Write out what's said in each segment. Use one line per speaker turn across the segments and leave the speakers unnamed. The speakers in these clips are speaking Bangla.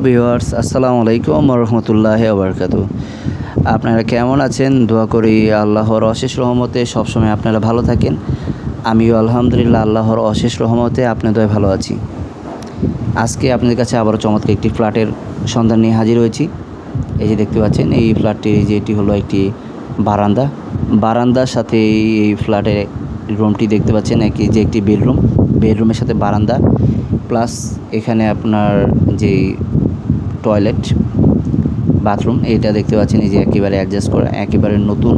ভিউয়ার্স আসসালামু আলাইকুম রহমতুল্লাহ আবরকাত আপনারা কেমন আছেন? দোয়া করি আল্লাহর অশেষ রহমতে সবসময় আপনারা ভালো থাকেন। আমিও আলহামদুলিল্লাহ আল্লাহর অশেষ রহমতে আপনাদের ভালো আছি। আজকে আপনাদের কাছে আবারও চমৎকার একটি ফ্ল্যাটের সন্ধান নিয়ে হাজির হয়েছি। এই যে দেখতে পাচ্ছেন, এই ফ্ল্যাটটির যে এটি হলো একটি বারান্দা। বারান্দার সাথে এই- এই ফ্ল্যাটের রুমটি দেখতে পাচ্ছেন একই যে একটি বেডরুম। বেডরুমের সাথে বারান্দা। প্লাস এখানে আপনার যে টয়লেট বাথরুম এটা দেখতে পাচ্ছেন, এই যে একেবারে অ্যাডজাস্ট করা, একেবারে নতুন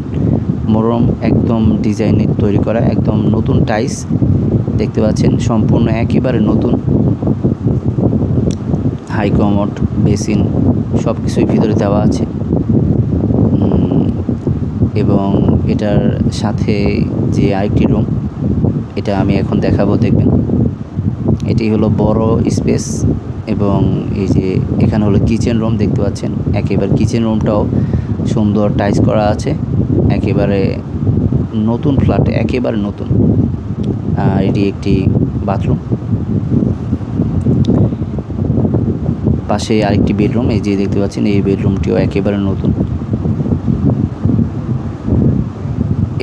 মরম, একদম ডিজাইনের তৈরি করা, একদম নতুন টাইস দেখতে পাচ্ছেন, সম্পূর্ণ একেবারে নতুন। হাই কমোড বেসিন সব কিছুই ভিতরে দেওয়া আছে। এবং এটার সাথে যে আরেকটি রুম এটা আমি এখন দেখাবো, দেখবেন। এটি হলো বড় স্পেস এবং এই যে এখানে হলো কিচেন রুম দেখতে পাচ্ছেন। একেবারে কিচেন রুমটাও সুন্দর টাইস করা আছে। একেবারে নতুন ফ্ল্যাট একেবারে নতুন। এটি একটি বাথরুম পাশে আরেকটি বেডরুম এই যে দেখতে পাচ্ছেন, এই বেডরুমটিও একেবারে নতুন।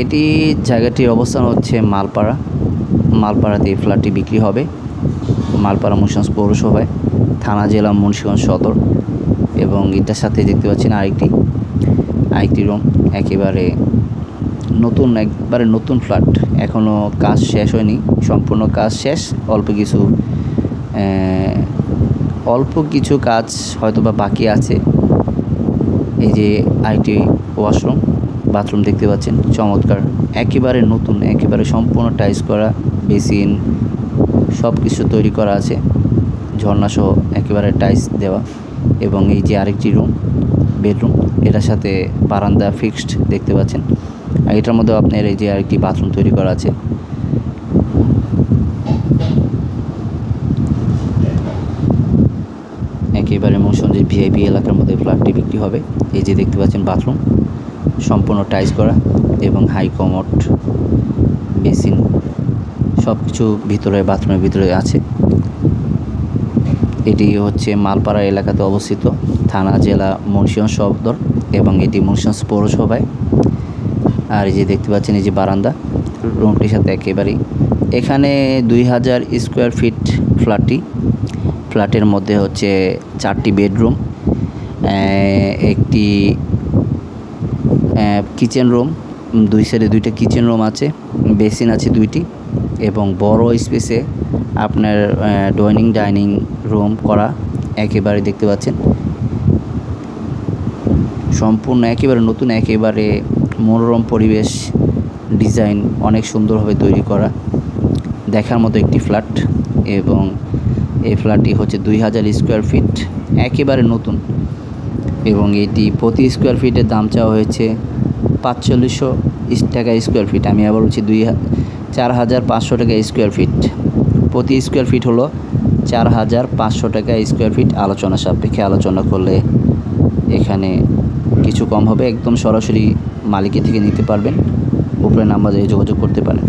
এটি জায়গাটির অবস্থান হচ্ছে মালপাড়া। মালপাড়াতে এই ফ্ল্যাটটি বিক্রি হবে। মালপাড়া মুন্সিগঞ্জ পৌরসভায়। থানা, জেলা, মুন্সিগঞ্জ সদর এবং এটার সাথে দেখতে পাচ্ছেন আরেকটি আরেকটি রুম একেবারে নতুন, একবারে নতুন ফ্ল্যাট এখনও কাজ শেষ হয়নি, সম্পূর্ণ কাজ শেষ। অল্প কিছু অল্প কিছু কাজ হয়তো বা বাকি আছে। এই যে আইটি ওয়াশরুম বাথরুম দেখতে পাচ্ছেন, চমৎকার। একেবারে নতুন, একেবারে সম্পূর্ণ টাইস করা বেসিন সব কিছু তৈরি করা আছে। ঝর্ণাসহ একেবারে টাইস দেওয়া এবং এই যে আরেকটি রুম বেডরুম এটার সাথে বারান্দা ফিক্সড দেখতে পাচ্ছেন। আর এটার মধ্যেও আপনার এই যে আরেকটি বাথরুম তৈরি করা আছে। একেবারে মৌসুমজি ভিআইপি এলাকার মধ্যে ফ্ল্যাটটি বিক্রি হবে। এই যে দেখতে পাচ্ছেন বাথরুম সম্পূর্ণ টাইস করা এবং হাই কমোড বেসিন সব কিছু ভিতরে বাথরুমের ভিতরে আছে। এটি হচ্ছে মালপাড়া এলাকাতে অবস্থিত। থানা, জেলা, মুন্সিগঞ্জ সদর এবং এটি মুন্সিগঞ্জ পৌরসভায়। আর এই যে দেখতে পাচ্ছেন, এই যে বারান্দা, রুমটির সাথে একেবারেই। এখানে দুই হাজার স্কোয়ার ফিট ফ্ল্যাটটি। ফ্ল্যাটের মধ্যে হচ্ছে চারটি বেডরুম একটি কিচেন রুম, দুই সাইডে দুইটা কিচেন রুম আছে, বেসিন আছে দুইটি এবং বড় স্পেসে আপনার ডাইনিং ডাইনিং রুম করা একেবারে দেখতে পাচ্ছেন। সম্পূর্ণ একেবারে নতুন, একেবারে মনোরম পরিবেশ ডিজাইন অনেক সুন্দরভাবে তৈরি করা। দেখার মতো একটি ফ্ল্যাট এবং এই ফ্ল্যাটটি হচ্ছে দুই হাজার স্কোয়ার ফিট একেবারে নতুন। এবং এটি প্রতি স্কোয়ার ফিটের দাম চাওয়া হয়েছে পাঁচচল্লিশশো টাকা স্কোয়ার ফিট আমি আবার বলছি দুই চার হাজার পাঁচশো টাকা স্কোয়ার ফিট প্রতি স্কোয়ার ফিট হলো চার হাজার পাঁচশো টাকা স্কোয়ার ফিট আলোচনা সাপেক্ষে আলোচনা করলে এখানে কিছু কম হবে। একদম সরাসরি মালিকের থেকে নিতে পারবেন। উপরে নাম্বার যোগাযোগ করতে পারেন।